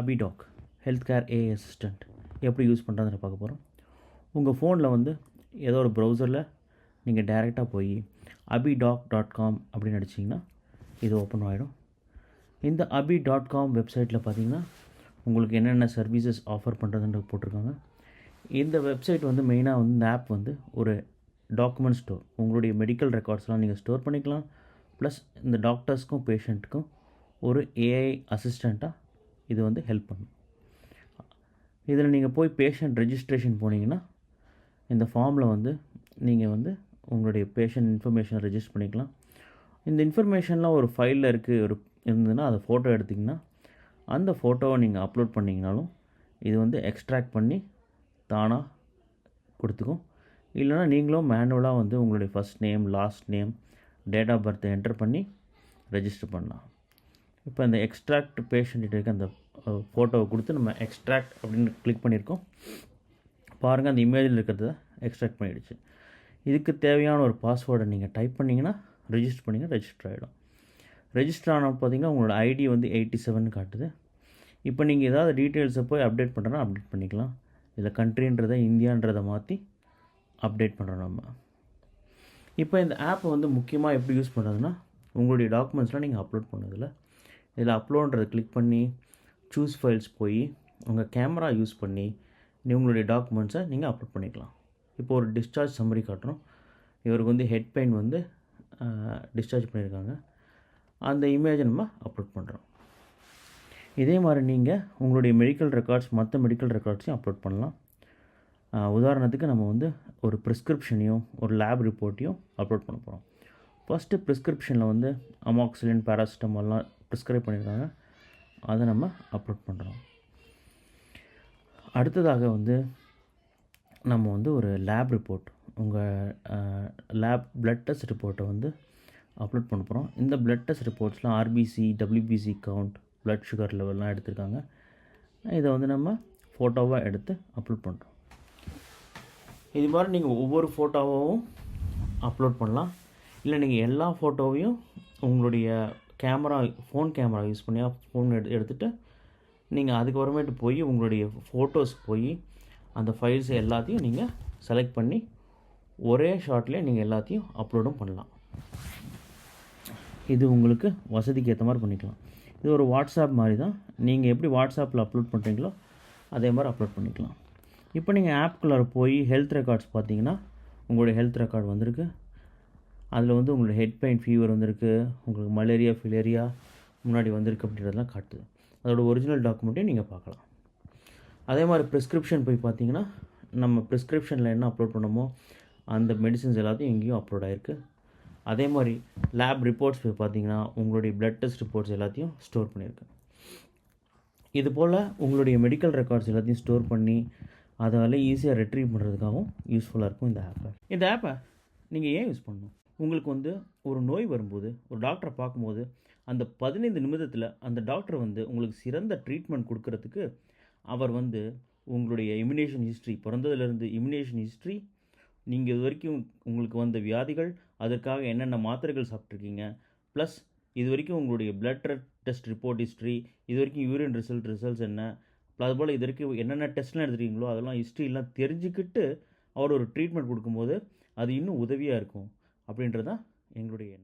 அபிடாக் health care ஏ assistant எப்படி use பண்ணுறதுன்னு பார்க்க போகிறோம் உங்கள் ஃபோனில் வந்து ஏதோ ஒரு ப்ரௌசரில் நீங்கள் டைரெக்டாக போய் அபிடாக் டாட் காம் அப்படின்னு அடிச்சிங்கன்னா இது ஓப்பன் ஆகிடும் இந்த அபி டாட் காம் வெப்சைட்டில் பார்த்தீங்கன்னா உங்களுக்கு என்னென்ன சர்வீசஸ் ஆஃபர் பண்ணுறதுன்னு போட்டிருக்காங்க. இந்த வெப்சைட் வந்து மெயினாக வந்து இந்த ஆப் வந்து ஒரு டாக்குமெண்ட் ஸ்டோர் உங்களுடைய மெடிக்கல் ரெக்கார்ட்ஸ்லாம் நீங்கள் ஸ்டோர் பண்ணிக்கலாம். ப்ளஸ் இந்த டாக்டர்ஸ்க்கும் பேஷண்ட்டுக்கும் ஒரு ஏஐ அசிஸ்டண்ட்டாக இது வந்து ஹெல்ப் பண்ணும். இதில் நீங்கள் போய் பேஷண்ட் ரெஜிஸ்ட்ரேஷன் போனீங்கன்னா இந்த ஃபார்மில் வந்து நீங்கள் வந்து உங்களுடைய பேஷண்ட் இன்ஃபர்மேஷனை ரெஜிஸ்டர் பண்ணிக்கலாம். இந்த இன்ஃபர்மேஷன்லாம் ஒரு ஃபைலில் இருக்குது ஒரு இருந்ததுன்னா அதை ஃபோட்டோ எடுத்திங்கன்னா அந்த ஃபோட்டோவை நீங்கள் அப்லோட் பண்ணிங்கனாலும் இது வந்து எக்ஸ்ட்ராக்ட் பண்ணி தானாக கொடுத்துக்கும். இல்லைனா நீங்களும் மேனுவலாக வந்து உங்களுடைய first name last name date of பர்த்தை enter பண்ணி ரெஜிஸ்டர் பண்ணலாம். இப்போ இந்த எக்ஸ்ட்ராக்ட் பேஷண்ட் இருக்க அந்த ஃபோட்டோவை கொடுத்து நம்ம எக்ஸ்ட்ராக்ட் அப்படின்னு கிளிக் பண்ணியிருக்கோம். பாருங்கள் அந்த இமேஜில் இருக்கிறத எக்ஸ்ட்ராக்ட் பண்ணிடுச்சு. இதுக்கு தேவையான ஒரு பாஸ்வேர்டை நீங்கள் டைப் பண்ணிங்கன்னா ரெஜிஸ்டர் பண்ணிங்க ரெஜிஸ்டர் ஆகிடும் ரெஜிஸ்டர் ஆன பார்த்தீங்கன்னா உங்களோட ஐடி வந்து எயிட்டி செவன் காட்டுது. இப்போ நீங்கள் ஏதாவது டீட்டெயில்ஸை போய் அப்டேட் பண்ணுறனா அப்டேட் பண்ணிக்கலாம். இதில் கண்ட்ரின்றதை இந்தியான்றதை மாற்றி அப்டேட் பண்ணுறோம் நம்ம. இப்போ இந்த ஆப்பை வந்து முக்கியமாக எப்படி யூஸ் பண்ணுறதுன்னா உங்களுடைய டாக்குமெண்ட்ஸ்லாம் நீங்கள் அப்லோட் பண்ணதில்ல. இதில் அப்லோடுன்றதை கிளிக் பண்ணி சூஸ் ஃபைல்ஸ் போய் உங்கள் கேமரா யூஸ் பண்ணி நீ உங்களுடைய டாக்குமெண்ட்ஸை நீங்கள் அப்லோட் பண்ணிக்கலாம். இப்போ ஒரு டிஸ்சார்ஜ் சம்மரி காட்டுறோம் இவருக்கு வந்து ஹெட் பெயின் வந்து டிஸ்சார்ஜ் பண்ணியிருக்காங்க அந்த இமேஜை நம்ம அப்லோட் பண்ணுறோம் இதே மாதிரி நீங்கள் உங்களுடைய மெடிக்கல் ரெக்கார்ட்ஸ் மற்ற மெடிக்கல் ரெக்கார்ட்ஸையும் அப்லோட் பண்ணலாம். உதாரணத்துக்கு நம்ம வந்து ஒரு ப்ரிஸ்கிரிப்ஷனையும் ஒரு லேப் ரிப்போர்ட்டையும் அப்லோட் பண்ண போகிறோம் ஃபஸ்ட்டு ப்ரிஸ்கிரிப்ஷனில் வந்து அமாக்சிலின் பேராசிட்டமால்லாம் ப்ரிஸ்கிரைப் பண்ணியிருக்காங்க அதை நம்ம அப்லோட் பண்ணுறோம் அடுத்ததாக வந்து நம்ம வந்து ஒரு லேப் ரிப்போர்ட் உங்கள் லேப் பிளட் டெஸ்ட் ரிப்போர்ட்டை வந்து அப்லோட் பண்ண போகிறோம் இந்த blood test ரிப்போர்ட்ஸ்லாம் RBC WBC count blood sugar லெவல்லாம் எடுத்திருக்காங்க. இதை வந்து நம்ம ஃபோட்டோவாக எடுத்து அப்லோட் பண்ணுறோம் இது மாதிரி நீங்கள் ஒவ்வொரு ஃபோட்டோவும் அப்லோட் பண்ணலாம். இல்லை நீங்கள் எல்லா ஃபோட்டோவையும் உங்களுடைய கேமரா ஃபோன் கேமரா யூஸ் பண்ணியா ஃபோன் எடு எடுத்துகிட்டு நீங்கள் அதுக்கப்புறமேட்டு போய் உங்களுடைய ஃபோட்டோஸ் போய் அந்த ஃபைல்ஸ் எல்லாத்தையும் நீங்கள் செலக்ட் பண்ணி ஒரே ஷாட்லேயே நீங்கள் எல்லாத்தையும் அப்லோடும் பண்ணலாம். இது உங்களுக்கு வசதிக்கு ஏற்ற மாதிரி பண்ணிக்கலாம். இது ஒரு வாட்ஸ்அப் மாதிரி தான். நீங்கள் எப்படி வாட்ஸ்அப்பில் அப்லோட் பண்ணுறீங்களோ அதே மாதிரி அப்லோட் பண்ணிக்கலாம். இப்போ நீங்கள் ஆப்குள்ளார போய் ஹெல்த் ரெக்கார்ட்ஸ் பார்த்தீங்கன்னா உங்களுடைய ஹெல்த் ரெக்கார்டு வந்திருக்கு. அதில் வந்து உங்களுடைய ஹெட் பெயின் ஃபீவர் வந்திருக்கு உங்களுக்கு மலேரியா ஃபிலேரியா முன்னாடி வந்திருக்கு அப்படின்றதெல்லாம் காட்டுது. அதோட ஒரிஜினல் டாக்குமெண்ட்டையும் நீங்கள் பார்க்கலாம். அதே மாதிரி ப்ரிஸ்கிரிப்ஷன் போய் பார்த்தீங்கன்னா நம்ம ப்ரிஸ்கிரிப்ஷனில் என்ன அப்லோட் பண்ணமோ அந்த மெடிசின்ஸ் எல்லாத்தையும் இங்கேயும் அப்லோட் ஆகிருக்கு அதே மாதிரி லேப் ரிப்போர்ட்ஸ் போய் பார்த்தீங்கன்னா உங்களுடைய பிளட் டெஸ்ட் ரிப்போர்ட்ஸ் எல்லாத்தையும் ஸ்டோர் பண்ணியிருக்கு. இது போல் உங்களுடைய மெடிக்கல் ரெக்கார்ட்ஸ் எல்லாத்தையும் ஸ்டோர் பண்ணி அதால் ஈஸியாக ரெட்ரீவ் பண்ணுறதுக்காகவும் யூஸ்ஃபுல்லாக இருக்கும் இந்த ஆப்பை இந்த ஆப்பை நீங்கள் ஏன் யூஸ் பண்ணணும்? உங்களுக்கு வந்து ஒரு நோய் வரும்போது ஒரு டாக்டரை பார்க்கும்போது அந்த பதினைந்து நிமிடத்தில் அந்த டாக்டர் வந்து உங்களுக்கு சிறந்த ட்ரீட்மெண்ட் கொடுக்கறதுக்கு அவர் வந்து உங்களுடைய இம்யூனேஷன் ஹிஸ்ட்ரி பிறந்ததுலேருந்து இம்யூனேஷன் ஹிஸ்ட்ரி நீங்கள் இது வரைக்கும் உங்களுக்கு வந்த வியாதிகள் அதற்காக என்னென்ன மாத்திரைகள் சாப்பிட்ருக்கீங்க ப்ளஸ் இது வரைக்கும் உங்களுடைய பிளட் டெஸ்ட் ரிப்போர்ட் ஹிஸ்ட்ரி இது வரைக்கும் யூரின் ரிசல்ட் ரிசல்ட்ஸ் என்ன அதுபோல் இது வரைக்கும் என்னென்ன டெஸ்ட்லாம் எடுத்துருக்கீங்களோ அதெல்லாம் ஹிஸ்ட்ரிலாம் தெரிஞ்சுக்கிட்டு அவர் ஒரு ட்ரீட்மெண்ட் கொடுக்கும்போது அது இன்னும் உதவியாக இருக்கும். அப்படின்றது தான் எங்களுடைய எண்ணம்.